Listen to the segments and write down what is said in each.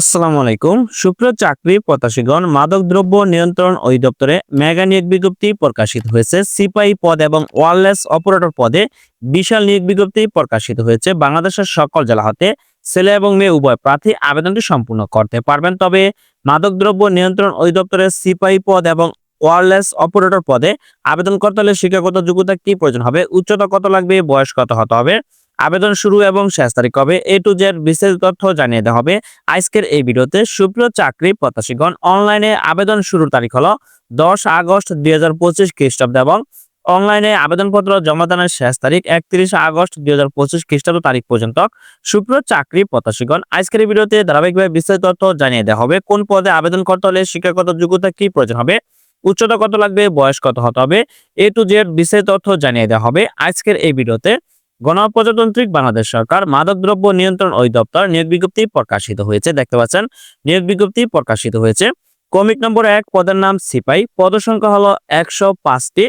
আসসালামু আলাইকুম। সুপ্রিয় চাকরি প্রত্যাশীগণ, মাদক দ্রব্য নিয়ন্ত্রণ অধিদপ্তরে মেগা নিয়োগ বিজ্ঞপ্তি প্রকাশিত হয়েছে। সিপাহী পদ এবং ওয়ারলেস অপারেটর পদে বিশাল নিয়োগ বিজ্ঞপ্তি প্রকাশিত হয়েছে। বাংলাদেশের সকল জেলা হতে ছেলে এবং মেয়ে উভয় প্রার্থী আবেদনটি সম্পূর্ণ করতে পারবেন। তবে মাদক দ্রব্য নিয়ন্ত্রণ অধিদপ্তরে সিপাহী পদ এবং ওয়ারলেস অপারেটর পদে আবেদন করতে হলে শিক্ষাগত যোগ্যতা কি প্রয়োজন হবে, উচ্চতা কত লাগবে, বয়স কত হতে হবে আবেদন শুরু এবং শেষ তারিখ হবে এ টু জেড বিস্তারিত তথ্য জানিয়ে দেওয়া হবে। আজকের এই ভিডিওতে সুপ্রিয় চাকরি প্রত্যাশীগণ অনলাইনে আবেদন শুরুর তারিখ হলো দশ আগস্ট দুই হাজার পঁচিশ খ্রিস্টাব্দ এবং অনলাইনে আবেদনপত্র জমা দানের শেষ তারিখ একত্রিশ আগস্ট দুই হাজার পঁচিশ খ্রিস্টাব্দ তারিখ পর্যন্ত। সুপ্রিয় চাকরি প্রত্যাশীগণ, আজকের ভিডিওতে ধারাবাহিকভাবে বিস্তারিত তথ্য জানিয়ে দেওয়া হবে। কোন পদে আবেদন করতে হলে শিক্ষাগত যোগ্যতা কি প্রয়োজন হবে? উচ্চতা কত লাগবে? বয়স কত হতে হবে? এ টু জেড বিস্তারিত তথ্য জানিয়ে দেওয়া হবে। আজকের এই ভিডিওতে গণপ্রজাতান্ত্রিক বাংলাদেশ সরকার মাদকদ্রব্য নিয়ন্ত্রণ অধিদপ্তর নিয়োগ বিজ্ঞপ্তি প্রকাশিত হয়েছে, দেখতে পাচ্ছেন। নিয়োগ বিজ্ঞপ্তি প্রকাশিত হয়েছে। কমিক নম্বর এক পদের নাম সিপাই। পদ সংখ্যা হলো একশো পাঁচটি।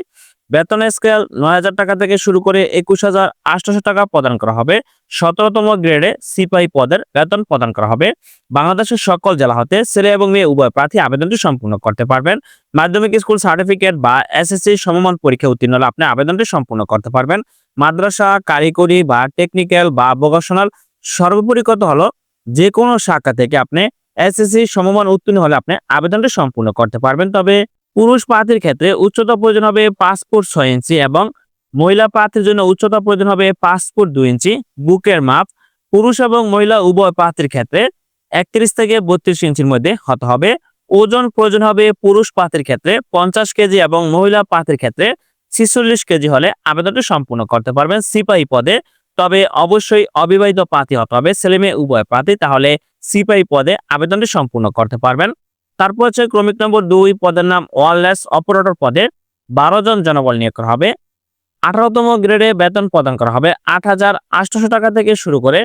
বেতন স্কেল নয় হাজার টাকা থেকে শুরু করে একুশ হাজার আটশোশো টাকা প্রদান করা হবে। সতেরোতম গ্রেডে সিপাই পদের বেতন প্রদান করা হবে। বাংলাদেশের সকল জেলা হতে ছেলে এবং মেয়ে উভয় প্রার্থী আবেদনটি সম্পূর্ণ করতে পারবেন। মাধ্যমিক স্কুল সার্টিফিকেট বা এসএসসি সমমান পরীক্ষা উত্তীর্ণ হলে আপনি আবেদনটি সম্পূর্ণ করতে পারবেন। মাদ্রাসা, কারিগরি বা টেকনিক্যাল বা ভোকেশনাল সর্বোপরি কত হলো যে কোনো শাখা থেকে আপনি এসএসসি সমমান উত্তীর্ণ হলে আপনি আবেদনটি সম্পূর্ণ করতে পারবেন। তবে পুরুষ প্রার্থীর ক্ষেত্রে উচ্চতা প্রয়োজন হবে পাঁচ ফুট ছয় ইঞ্চি এবং মহিলা প্রার্থীর জন্য উচ্চতা প্রয়োজন হবে পাঁচ ফুট দুই ইঞ্চি। বুকের মাপ, পুরুষ এবং মহিলা উভয় প্রার্থীর ক্ষেত্রে একত্রিশ থেকে বত্রিশ ইঞ্চির মধ্যে হতে হবে। ওজন প্রয়োজন হবে পুরুষ প্রার্থীর ক্ষেত্রে পঞ্চাশ কেজি এবং মহিলা প্রার্থীর ক্ষেত্রে ছিচল্লিশ কেজি হলে আবেদনটি সম্পূর্ণ করতে পারবেন সিপাহী পদে। তবে অবশ্যই অবিবাহিত প্রার্থী হতে হবে ছেলে মেয়ে উভয় প্রার্থী তাহলে সিপাহী পদে আবেদনটি সম্পূর্ণ করতে পারবেন। তারপর হচ্ছে ক্রমিক নম্বর দুই পদের নাম ওয়ারলেস, অপারেটর পদে বারো জন জনবল নিয়োগ করা হবে। আঠারোতম গ্রেডে বেতন প্রদান করা হবে। আট হাজার আটশোশো টাকা থেকে শুরু করে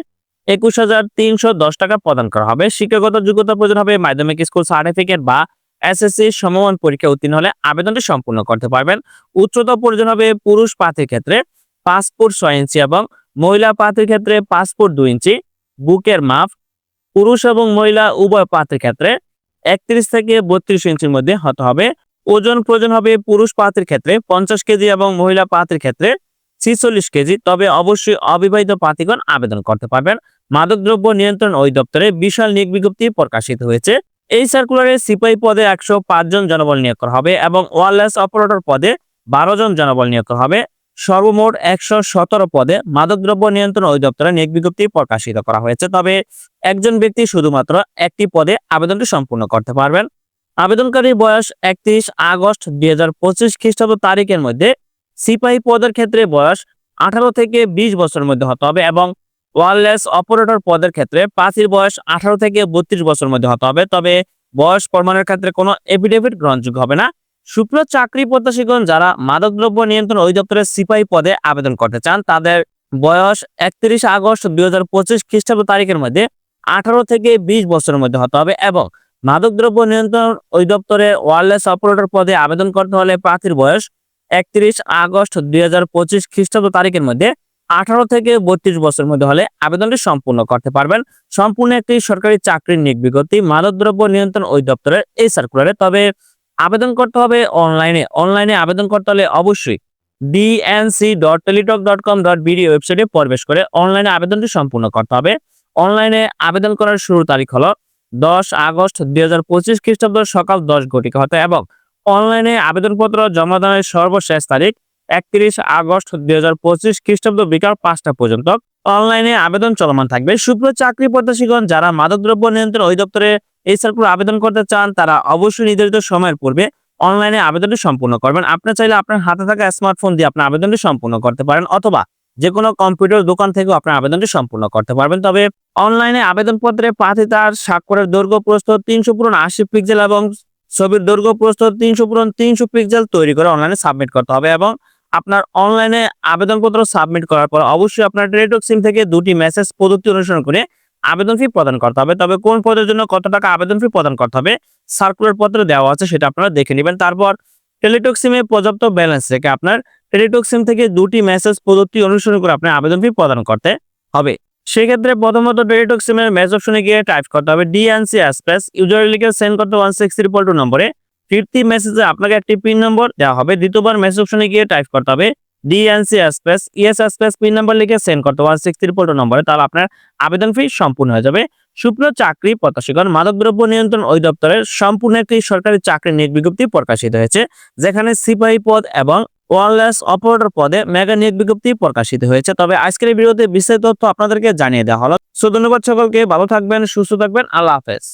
একুশ হাজার তিনশো দশ টাকা প্রদান করা হবে। শিক্ষাগত যোগ্যতা প্রয়োজন হবে মাধ্যমিক স্কুল সার্টিফিকেট বা এসএসসি সমমান পরীক্ষা উত্তীর্ণ হলে আবেদনটি সম্পূর্ণ করতে পারবেন। উচ্চতা প্রয়োজন হবে পুরুষ পাথের ক্ষেত্রে পাসপোর্ট ছয় ইঞ্চি এবং মহিলা প্রার্থীর ক্ষেত্রে পাসপোর্ট দুই ইঞ্চি। বুকের মাপ পুরুষ এবং মহিলা উভয় প্রার্থীর ক্ষেত্রে একত্রিশ থেকে বত্রিশ ইঞ্চির মধ্যে হতে হবে। ওজন প্রয়োজন হবে পুরুষ প্রার্থীর ক্ষেত্রে পঞ্চাশ কেজি এবং মহিলা প্রার্থীর ক্ষেত্রে ছিচল্লিশ কেজি। তবে অবশ্যই অবিবাহিত পাতিগণ আবেদন করতে পারবেন। মাদকদ্রব্য নিয়ন্ত্রণ অধিদপ্তরে বিশাল নিয়োগ বিজ্ঞপ্তি প্রকাশিত হয়েছে। এই সার্কুলারে সিপাহী পদে একশো পাঁচ জন জনবল নিয়োগ করা হবে এবং ওয়ারলেস অপারেটর পদে বারো জন জনবল নিয়োগ করা হবে। সর্বমোট একশো সতেরো পদে মাদকদ্রব্য নিয়ন্ত্রণ অধিদপ্তরে নিয়োগ বিজ্ঞপ্তি প্রকাশিত করা হয়েছে। তবে একজন ব্যক্তি শুধুমাত্র একটি পদে আবেদনটি সম্পূর্ণ করতে পারবেন। আবেদনকারীর বয়স একত্রিশ আগস্ট দুই হাজার পঁচিশ খ্রিস্টাব্দ তারিখের মধ্যে সিপাহী পদের ক্ষেত্রে বয়স আঠারো থেকে বিশ বছরের মধ্যে হতে হবে এবং ওয়ারলেস অপারেটর পদের ক্ষেত্রে প্রার্থীর বয়স আঠারো থেকে বত্রিশ বছরের মধ্যে হতে হবে। তবে বয়স প্রমাণের ক্ষেত্রে কোনো এফিডেভিট গ্রহণযোগ্য হবে না। সুপ্রিয় চাকরি প্রত্যাশীগণ, যারা মাদকদ্রব্য নিয়ন্ত্রণ অধিদপ্তরের সিপাহী পদে আবেদন করতে চান, তাদের বয়স একত্রিশ আগস্ট দুই হাজার পঁচিশ খ্রিস্টাব্দ তারিখের মধ্যে আঠারো থেকে বিশ বছরের মধ্যে হতে হবে এবং মাদকদ্রব্য নিয়ন্ত্রণ অধিদপ্তরে ওয়ারলেস অপারেটর পদে আবেদন করতে হলে প্রার্থীর বয়স একত্রিশ আগস্ট দুই হাজার পঁচিশ খ্রিস্টাব্দ তারিখের মধ্যে আঠারো থেকে বত্রিশ বছরের মধ্যে হলে আবেদনটি সম্পূর্ণ করতে পারবেন। সম্পূর্ণ একটি সরকারি চাকরির নিয়োগ বিজ্ঞপ্তি মাদকদ্রব্য নিয়ন্ত্রণ অধিদপ্তরের এই সার্কুলারে তবে আবেদন করতে হবে অনলাইনে অনলাইনে আবেদন করতে হলে অবশ্যই DNC dot Teletalk dot com dot BD ওয়েবসাইটে প্রবেশ করে অনলাইনে আবেদনটি সম্পূর্ণ করতে হবে। অনলাইনে আবেদন করার শুরু তারিখ হলো দশ আগস্ট দুই হাজার পঁচিশ খ্রিস্টাব্দ সকাল দশ ঘটিকা হতে এবং অনলাইনে আবেদনপত্র জমা দানের সর্বশেষ তারিখ একত্রিশ আগস্ট দুই হাজার পঁচিশ খ্রিস্টাব্দ বিকাল পাঁচটা পর্যন্ত। অনলাইনে আবেদন চলমান থাকবে। শুক্র চাকরি প্রত্যাশীগণ, যারা মাদকদ্রব্য নিয়ন্ত্রণ অধিদপ্তরে এই সার্কুলার আবেদন করতে চান, তারা অবশ্যই নির্ধারিত সময়ের পূর্বে অনলাইনে আবেদনটি সম্পূর্ণ করবেন। আপনি চাইলে আপনার হাতে থাকা স্মার্টফোন দিয়ে আপনার আবেদনটি সম্পূর্ণ করতে পারেন, অথবা যে কোনো কম্পিউটার দোকান থেকেও আপনার আবেদনটি সম্পূর্ণ করতে পারবেন। তবে অনলাইনে আবেদনপত্রে প্রার্থী তার স্বাক্ষরের দৈর্ঘ্য, প্রস্থ তিনশো পূরণ আশি পিক্সেল এবং ছবির দৈর্ঘ্য, প্রস্থ তিনশো পূরণ তিনশো পিক্সেল তৈরি করে অনলাইনে সাবমিট করতে হবে এবং আপনার অনলাইনে আবেদনপত্র সাবমিট করার পর অবশ্যই আপনার টেলিটক সিম থেকে দুটি মেসেজ পদ্ধতি অনুসরণ করে আবেদন ফি প্রদান করতে হবে। তবে কোন পদের জন্য কত টাকা আবেদন ফি প্রদান করতে হবে সার্কুলার পত্রে দেওয়া আছে, সেটা আপনারা দেখে নেবেন। তারপর টেলিটক সিমে পর্যাপ্ত ব্যালেন্স রেখে আপনার টেলিটক সিম থেকে দুটি মেসেজ পদ্ধতি অনুসরণ করে আপনার আবেদন ফি প্রদান করতে হবে। সেক্ষেত্রে প্রথমত টেলিটক সিমের মেস অপশনে গিয়ে টাইপ করতে হবে ডিএনসি স্পেস ইউজার লিখে সেন্ড করতে ওয়ান সিক্স ট্রিপল টু নম্বরে। ফিফটি মেসেজে আপনাকে একটি পিন নম্বর দেওয়া হবে। দ্বিতীয়বার মেসেজ অপশনে গিয়ে টাইপ করতে হবে DNC space ES space pin number লিখে সেন্ড করতে ওয়ান সিক্স টু নম্বরে তাহলে আপনার আবেদন ফি সম্পূর্ণ হয়ে যাবে। সুপ্রিয় চাকরি প্রত্যাশীগণ মাদকদ্রব্য নিয়ন্ত্রণ অধিদপ্তরের সম্পূর্ণ একটি সরকারি চাকরি নিয়োগ বিজ্ঞপ্তি প্রকাশিত হয়েছে, যেখানে সিপাহী পদ এবং ওয়ারলেস অপারেটর পদে মেগা নিয়োগ বিজ্ঞপ্তি প্রকাশিত হয়েছে। তবে আজকের ভিডিওতে বিস্তারিত তথ্য আপনাদেরকে জানিয়ে দেওয়া হলো। সো ধন্যবাদ সকলকে, ভালো থাকবেন, সুস্থ থাকবেন, আল্লাহ হাফেজ।